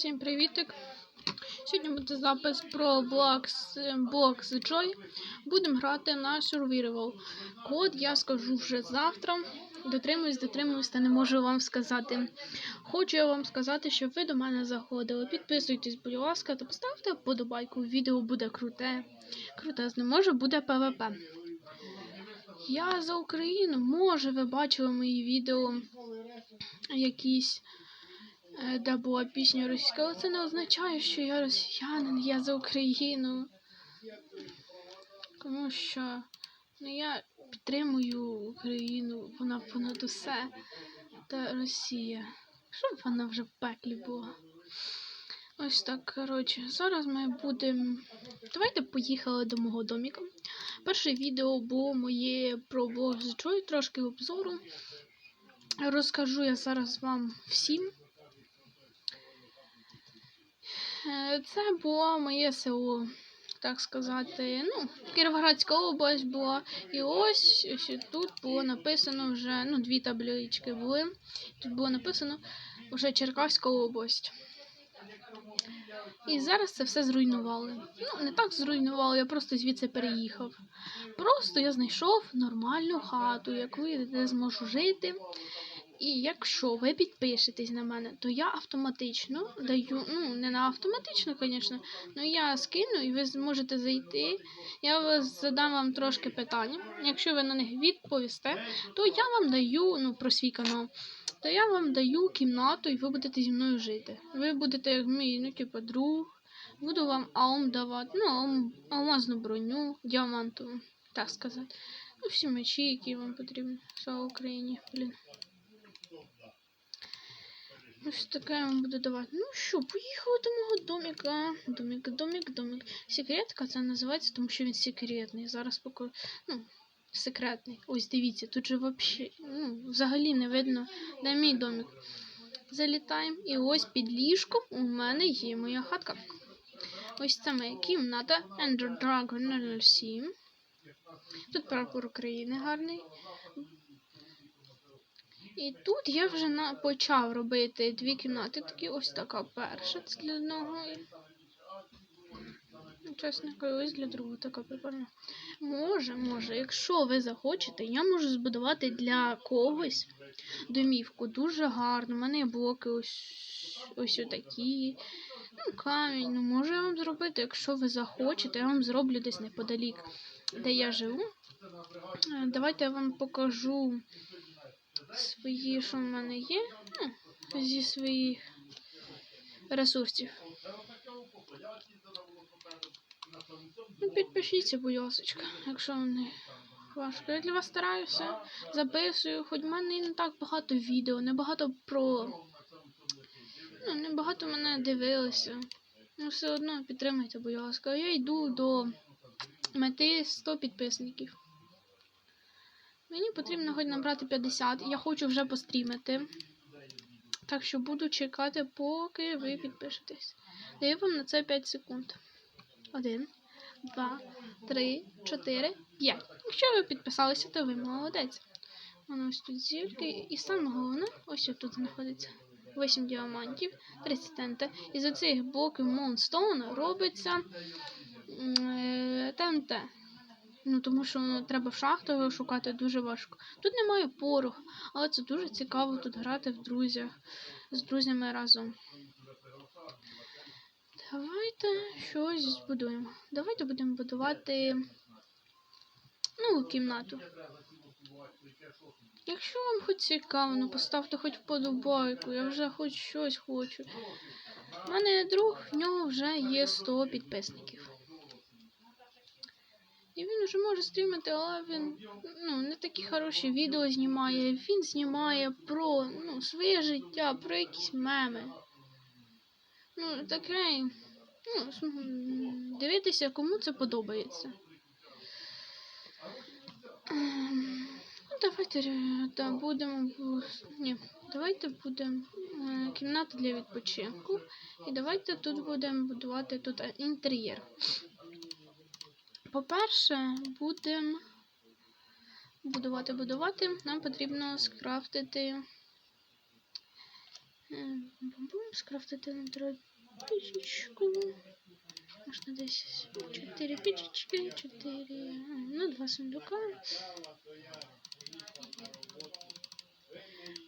Всім привітик! Сьогодні буде запис про Blocks, Blocks Joy. Будемо грати на Survival. Код я скажу вже завтра. Дотримуюсь, дотримуюсь, та не можу вам сказати. Хочу я вам сказати, щоб ви до мене заходили. Підписуйтесь, будь ласка, та поставте вподобайку. Відео буде круте. Крутезне, може буде ПВП. Я за Україну. Може, ви бачили мої відео якісь де була пісня російська, але це не означає, що я росіянин, я за Україну. Тому що ну, я підтримую Україну, вона понад усе та Росія. Щоб вона вже в пеклі була. Ось так, коротше, зараз ми будемо. Давайте поїхали до мого доміка. Перше відео було моє про блог з Джой, трошки обзору. Розкажу я зараз вам всім. Е, Це було моє село, так сказати. Ну, Кіровоградська область була. І ось, ось тут було написано вже, ну, дві таблички були. Тут було написано вже Черкаська область. І зараз це все зруйнували. Ну, не так зруйнували, я просто звідси переїхав. Просто я знайшов нормальну хату, яку я де зможу жити. І якщо ви підпишетесь на мене, то я автоматично даю, ну не на автоматично, звісно, але я скину і ви зможете зайти. Я задам вам трошки питання. Якщо ви на них відповісте, то я вам даю ну, про свій канал, то я вам даю кімнату і ви будете зі мною жити. Ви будете як мій, ну, типу, друг. Буду вам аум давати, ну, алмазну броню, діамантову, так сказати. Ну, всі мечі, які вам потрібні. Слава Україні, блін. Ось таке я вам буду давати. Ну що, поїхали до мого доміка. Домік, домік, домік. Секретка це називається, тому що він секретний. Зараз поки. Ну, секретний. Ось дивіться, тут же вообще, ну, взагалі не видно, де мій домік. Залітаємо. І ось під ліжком у мене є моя хатка. Ось це моя кімната. Ender Dragon 07. Тут прапор України гарний. І тут я вже на... почав робити дві кімнати. Такі ось така перша це для одного. і, Чесно ось для другого така прикольна. Може, може, якщо ви захочете, я можу збудувати для когось домівку. Дуже гарно. У мене є блоки ось ось отакі. Ну, камінь. Ну, можу я вам зробити, якщо ви захочете, я вам зроблю десь неподалік, де я живу. Е, Давайте я вам покажу свої, що в мене є, ну, зі своїх ресурсів. Ну, підпишіться, будь ласка, якщо не важко. Я для вас стараюся, записую, хоч в мене і не так багато відео, не багато про. Ну, не багато мене дивилися. Ну, все одно підтримайте, будь ласка. Я йду до мети 100 підписників. Мені потрібно хоч набрати 50. Я хочу вже пострімити. Так що буду чекати, поки ви підпишетесь. Даю вам на це 5 секунд. Один, два, три, чотири, п'ять. Якщо ви підписалися, то ви молодець. Воно ось тут зірки. І саме головне, ось тут знаходиться. 8 діамантів, 30 ТНТ. І за цих блоків Монстоун робиться е, ТНТ. Ну, тому що треба в шахту шукати дуже важко. Тут немає порох, але це дуже цікаво тут грати в друзях з друзями разом. Давайте щось збудуємо. Давайте будемо будувати ну, кімнату. Якщо вам хоч цікаво, ну поставте хоч вподобайку, я вже хоч щось хочу. У мене друг, в нього вже є 100 підписників. І він вже може стрімити, але він ну, не такі хороші відео знімає. Він знімає про ну, своє життя, про якісь меми. Ну, таке. Ну, дивитися, кому це подобається. Ну, давайте да, будемо. Ні, давайте будемо е, кімната для відпочинку. І давайте тут будемо будувати тут інтер'єр. По-перше, будемо будувати, будувати. Нам потрібно скрафтити Е, скрафтити нам треба пічечку. Можна десь 4 пічечки, 4, ну, 2 сундука.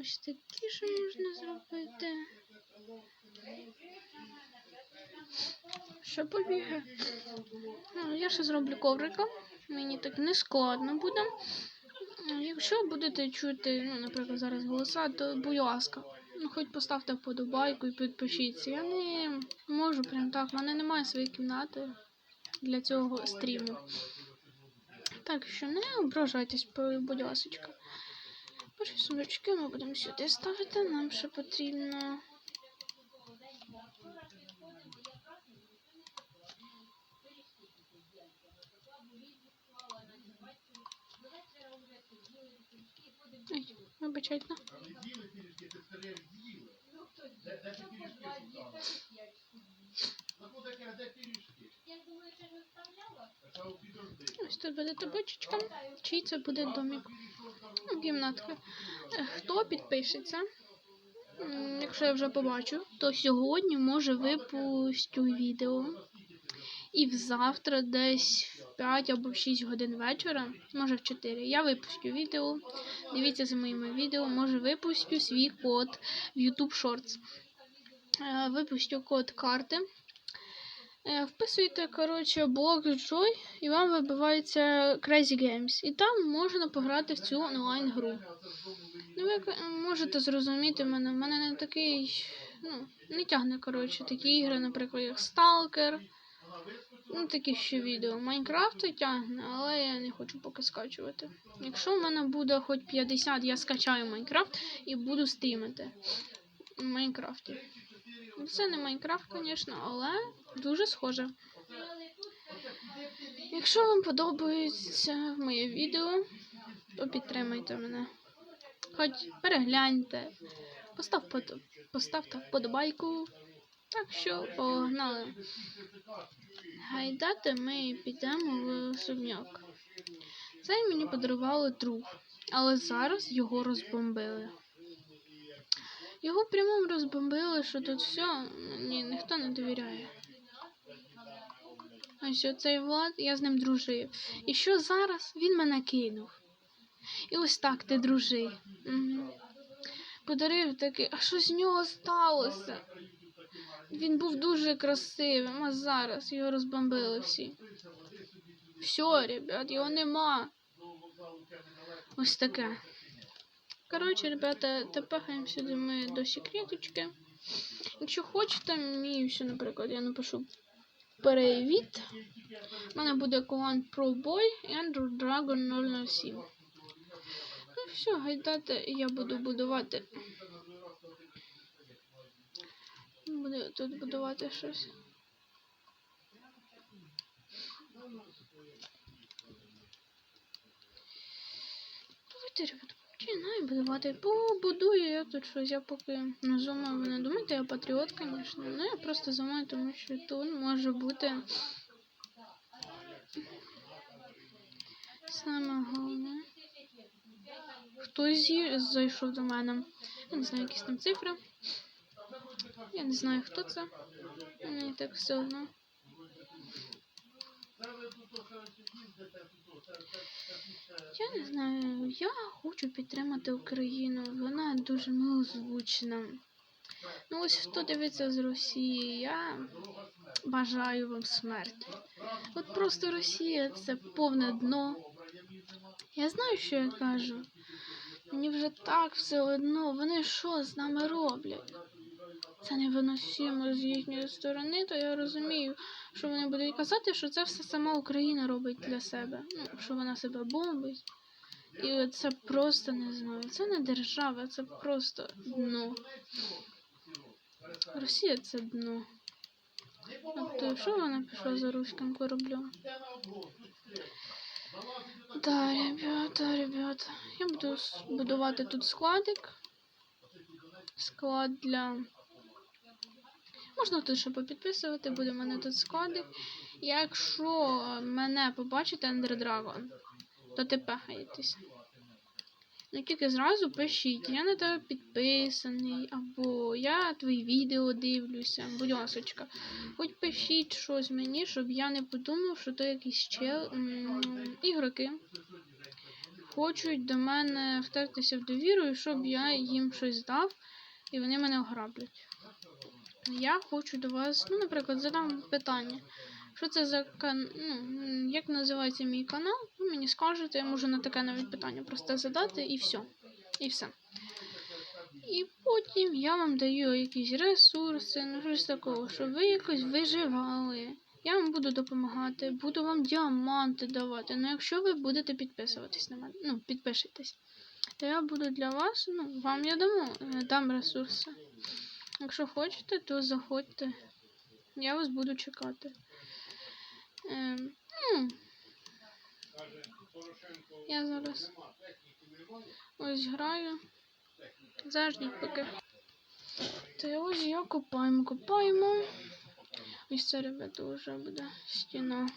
Ось такі ж можна зробити. Що побігає? Ну, я ще зроблю коврика. Мені так не складно буде. Якщо будете чути, ну, наприклад, зараз голоса, то будь ласка. Ну, хоч поставте вподобайку і підпишіться. Я не можу прям так, в мене немає своєї кімнати для цього стріму. Так що не ображайтесь, будь ласка. Перші сундучки ми будемо сюди ставити. Нам ще потрібно. Вибачайте. Ось тут буде табличечка. Чий це буде домик? Ну, Кімнатка. Е, Хто підпишеться? Якщо я вже побачу, то сьогодні може випустю відео. І завтра десь 5 або в 6 годин вечора, може в 4, я випустю відео. Дивіться за моїми відео, може випустю свій код в YouTube Shorts. Е, Випустю код карти. Е, Вписуєте, коротше, блок Joy, і вам вибивається Crazy Games. І там можна пограти в цю онлайн-гру. Ну, ви можете зрозуміти мене. У мене не такий. Ну, не тягне, коротше, такі ігри, наприклад, як Stalker. Ну, такі ще відео. Майнкрафт тягне, але я не хочу поки скачувати. Якщо в мене буде хоч 50, я скачаю Майнкрафт і буду стрімити в Майнкрафті. Ну, Це не Майнкрафт, звісно, але дуже схоже. Якщо вам подобається моє відео, то підтримайте мене. Хоч перегляньте, постав, поставте вподобайку. Так що погнали. Гайдати ми підемо в особняк. Цей мені подарували друг, але зараз його розбомбили. Його прямо розбомбили, що тут все, ні, ніхто не довіряє. Ось оцей Влад, я з ним дружив. І що зараз? Він мене кинув. І ось так ти дружив. Угу. Подарив такий, а що з нього сталося? Він був дуже красивим, а зараз його розбомбили всі. Все, ребят, його нема. Ось таке. Коротше, ребята, тепаємо сюди ми до секреточки. Якщо хочете, мій ще, наприклад, я напишу привіт. У мене буде команд ProBoy і Andrew Dragon 007. Ну все, гайдати, я буду будувати. Буду тут будувати щось. Давайте, ребята, починаю будувати. Побудую я тут щось. Я поки не зумаю, ви не думаєте, я патріот, звісно. Ну я просто зумаю, тому що тут може бути саме головне. Хтось зайшов до мене. Я не знаю, якісь там цифри. Я не знаю, хто це. Мені так все одно. Я не знаю, я хочу підтримати Україну. Вона дуже милозвучна. Ну ось хто дивиться з Росії, я бажаю вам смерті. От просто Росія це повне дно. Я знаю, що я кажу. Мені вже так все одно. Вони що з нами роблять? Це невиносимо з їхньої сторони, то я розумію, що вони будуть казати, що це все сама Україна робить для себе. Ну, що вона себе бомбить. І це просто не знаю. Це не держава, це просто дно. Росія це дно. Тобто, що вона пішла за руським кораблем? Да, ребята, ребята. Я буду будувати тут складик. Склад для. Можна тут ще попідписувати, буде мене тут складик. Якщо мене побачите Ender Dragon, то ти пехаєтесь. Не тільки зразу пишіть, я на тебе підписаний, або я твої відео дивлюся, будь ласочка. Хоч пишіть щось мені, щоб я не подумав, що то якісь чел... ігроки хочуть до мене втертися в довіру, і щоб я їм щось дав, і вони мене ограблять. Я хочу до вас, ну, наприклад, задам питання. Що це за кан... ну, як називається мій канал? Ви мені скажете, я можу на таке навіть питання просто задати і все. І все. І потім я вам даю якісь ресурси, ну щось такого, щоб ви якось виживали. Я вам буду допомагати, буду вам діаманти давати. Ну, якщо ви будете підписуватись на мене, ну, підпишитесь, то я буду для вас, ну, вам я дамо, е, дам ресурси. Якщо хочете, то заходьте. Я вас буду чекати. Ем, ну, я зараз ось граю. Заждіть поки. Та ось я копаємо, копаємо. Ось це, ребята, вже буде стіна.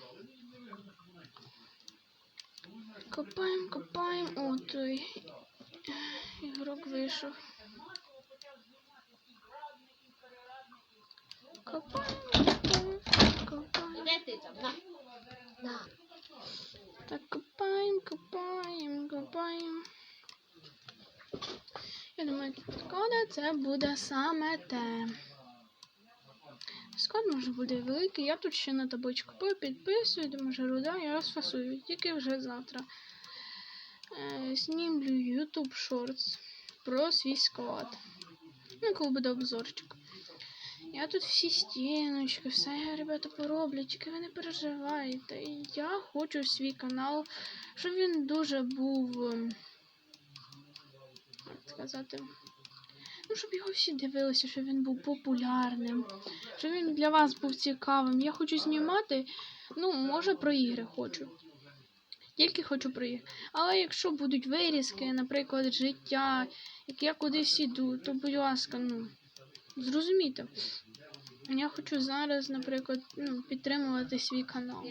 Копаємо, копаємо. О, той ігрок вийшов. Копаємо, копаємо. Так, копаємо, копаємо, копаємо. Я думаю, шкода, це буде саме те. Склад може буде великий. Я тут ще на табличку купую, підписую, де може руда, я розфасую. Тільки вже завтра. Е, знімлю YouTube Shorts про свій склад. Ну, коли буде обзорчик. Я тут всі стіночки, все, ребята, пороблю, тільки ви не переживайте. Я хочу свій канал, щоб він дуже був. ем, Як сказати. Ну, щоб його всі дивилися, щоб він був популярним, щоб він для вас був цікавим. Я хочу знімати, ну, може, про ігри хочу. Тільки хочу про ігри. Але якщо будуть вирізки, наприклад, життя, як я кудись іду, то будь ласка, ну, зрозумійте. Я хочу зараз, наприклад, ну, підтримувати свій канал.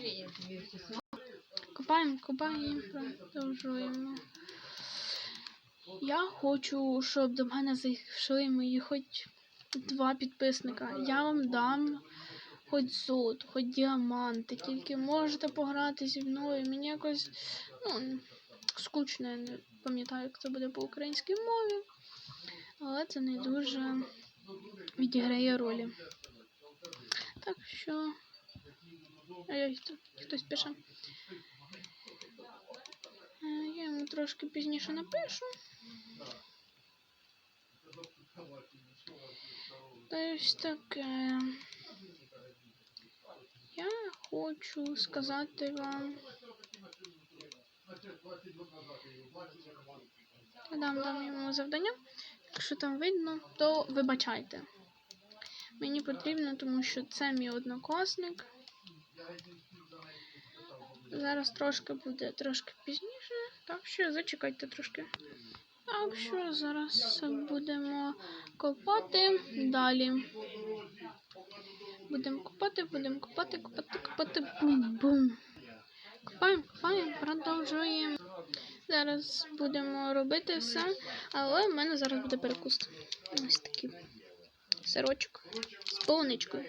Копаємо, копаємо, продовжуємо. Я хочу, щоб до мене зайшли мої хоч два підписника. Я вам дам хоч золото, хоч діаманти. Тільки можете пограти зі мною. Мені якось ну, скучно, я не пам'ятаю, як це буде по українській мові. Але це не дуже відіграє ролі. Так що. Ой, хтось пише. Е, Я йому трошки пізніше напишу. Та ось таке. Я хочу сказати вам. Дам, дам йому завдання. Якщо там видно, то вибачайте. Мені потрібно, тому що це мій однокласник. Зараз трошки буде трошки пізніше, так що зачекайте трошки. Так що зараз будемо копати далі. Будемо копати, будемо копати, копати, копати. Бум-бум. Копаємо, копаємо, продовжуємо. Зараз будемо робити все, але в мене зараз буде перекус. Ось такий сирочок з полуничкою.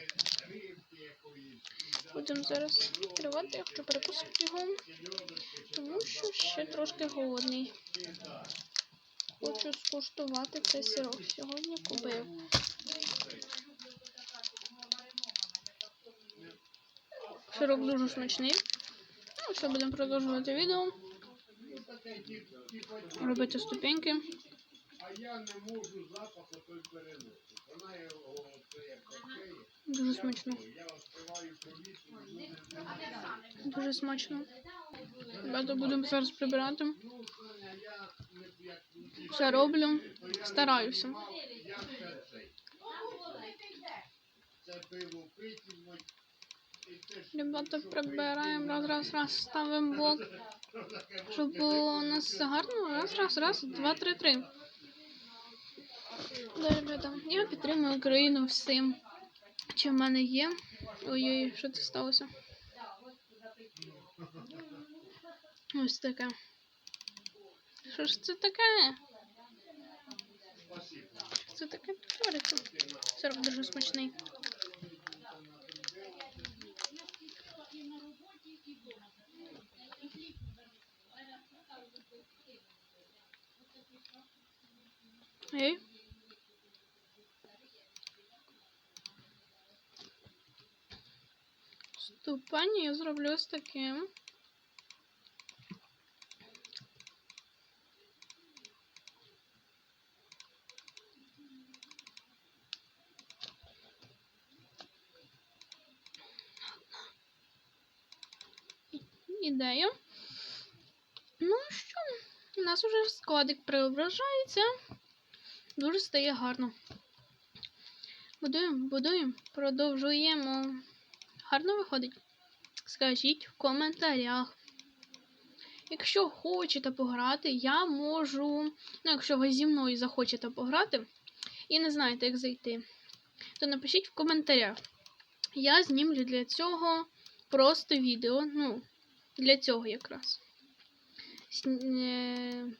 Будемо зараз відкривати, я хочу перекусити його, тому що ще трошки голодний. Хочу скуштувати цей сирок. Сьогодні купив. Сирок дуже смачний. Ну, все, будемо продовжувати відео. Робити ступеньки. А я не можу запаху той переносити. Дуже смачно. Дуже смачно. Ребята, будемо зараз прибирати. Все роблю. Стараюся. Ребята, прибираємо раз, раз, раз, ставимо блок. Щоб у нас гарно. Раз, раз, раз, два, три, три. Да, ребята, я підтримую Україну всім, чим в мене є. Ой-ой, що це сталося? Ось таке. Що ж це таке? Що це таке твориться? Сироп дуже смачний. Ей. Ступань я зроблю ось таким. ідея. Ну що, у нас уже складик преображається. Дуже стає гарно. Будуємо, будуємо, продовжуємо. Гарно виходить? Скажіть в коментарях. Якщо хочете пограти, я можу. Ну, якщо ви зі мною захочете пограти і не знаєте, як зайти, то напишіть в коментарях. Я знімлю для цього просто відео. Ну, для цього якраз.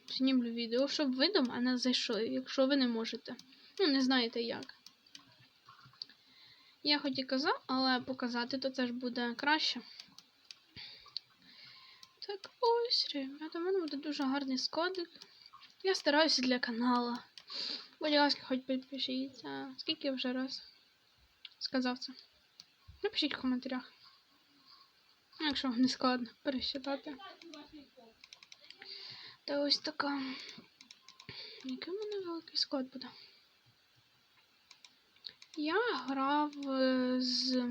Знімлю відео, щоб ви до мене зайшли, якщо ви не можете. Ну, не знаєте як. Я хоч і казав, але показати то це ж буде краще. Так, ось, ребята, у мене буде дуже гарний складик. Я стараюся для канала. Будь ласка, хоч підпишіться. Скільки я вже раз сказав це? Напишіть в коментарях. Якщо вам не складно пересчитати. Та ось така. Який у мене великий склад буде? Я грав е, з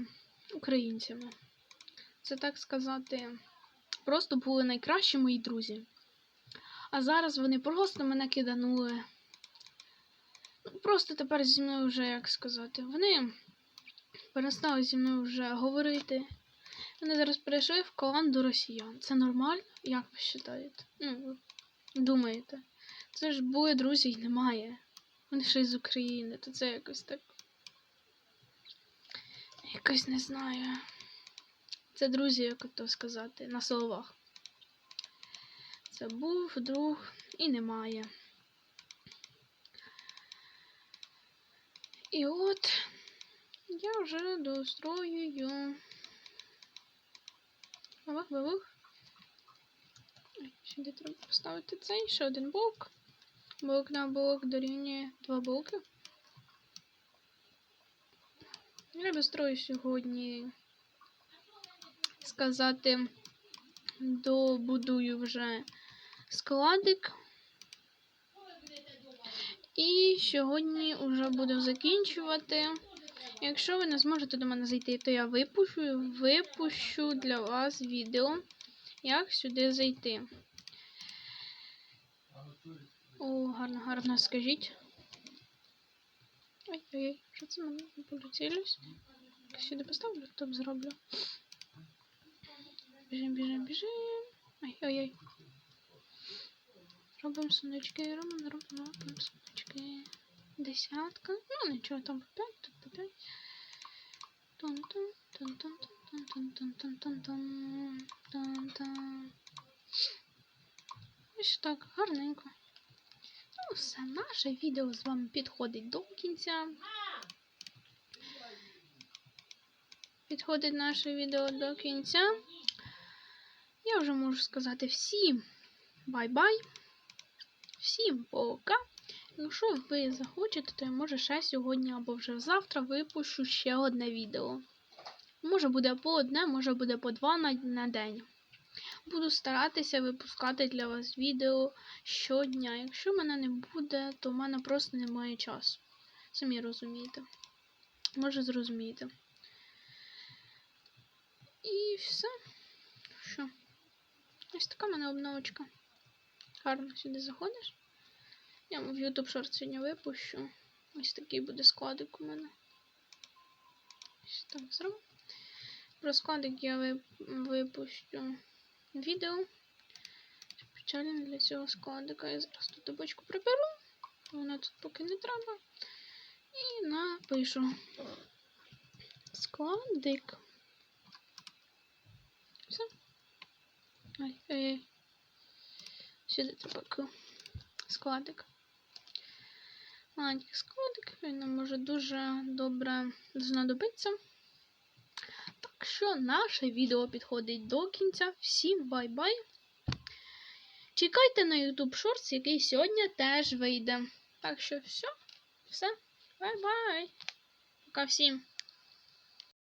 українцями. Це так сказати, просто були найкращі мої друзі. А зараз вони просто мене киданули. Ну, Просто тепер зі мною вже, як сказати, вони перестали зі мною вже говорити. Вони зараз перейшли в команду росіян. Це нормально? Як ви вважаєте? Ну, думаєте? Це ж були друзі і немає. Вони ще з України, то це якось так. Якось не знаю. Це друзі, як то сказати, на словах. Це був друг і немає. І от я вже достроюю. Ой, Сюди треба поставити цей, ще один блок. Блок на блок дорівнює два блоки. Я дострою сьогодні сказати, добудую вже складик. І сьогодні вже буду закінчувати. Якщо ви не зможете до мене зайти, то я випущу, випущу для вас відео, як сюди зайти. О, гарно, гарно, скажіть. Ой-ой-ой, що це мене не полетілось? Сюди поставлю, топ зроблю. Біжим, біжим, біжим. Ой-ой-ой. Робимо сундучки, робимо, робимо, робимо сундучки. Десятка. Ну, нічого, там по 5, тут по 5. Тун-тун, тун-тун, Ось так, гарненько. Ну, все, наше відео з вами підходить до кінця. Підходить наше відео до кінця. Я вже можу сказати всім бай-бай. Всім пока. Якщо ви захочете, то я може ще сьогодні або вже завтра випущу ще одне відео. Може буде по одне, може буде по два на, на день. Буду старатися випускати для вас відео щодня. Якщо мене не буде, то в мене просто немає часу. Самі розумієте. Може зрозумієте. І все. Що? Ось така в мене обновочка. Гарно сюди заходиш. Я в YouTube Short сьогодні випущу. Ось такий буде складик у мене. Ось так зроблю. Про складик я випущу відео. Спеціально для цього складика. Я зараз тут бочку приберу. Вона тут поки не треба. І напишу складик. Все. Ай, ай, ай. Сюди треба складик. Маленький складик, він нам може дуже добре знадобиться. Так що наше відео підходить до кінця. Всім бай-бай! Чекайте на YouTube Shorts, який сьогодні теж вийде. Так що все, все, бай-бай! Пока всім!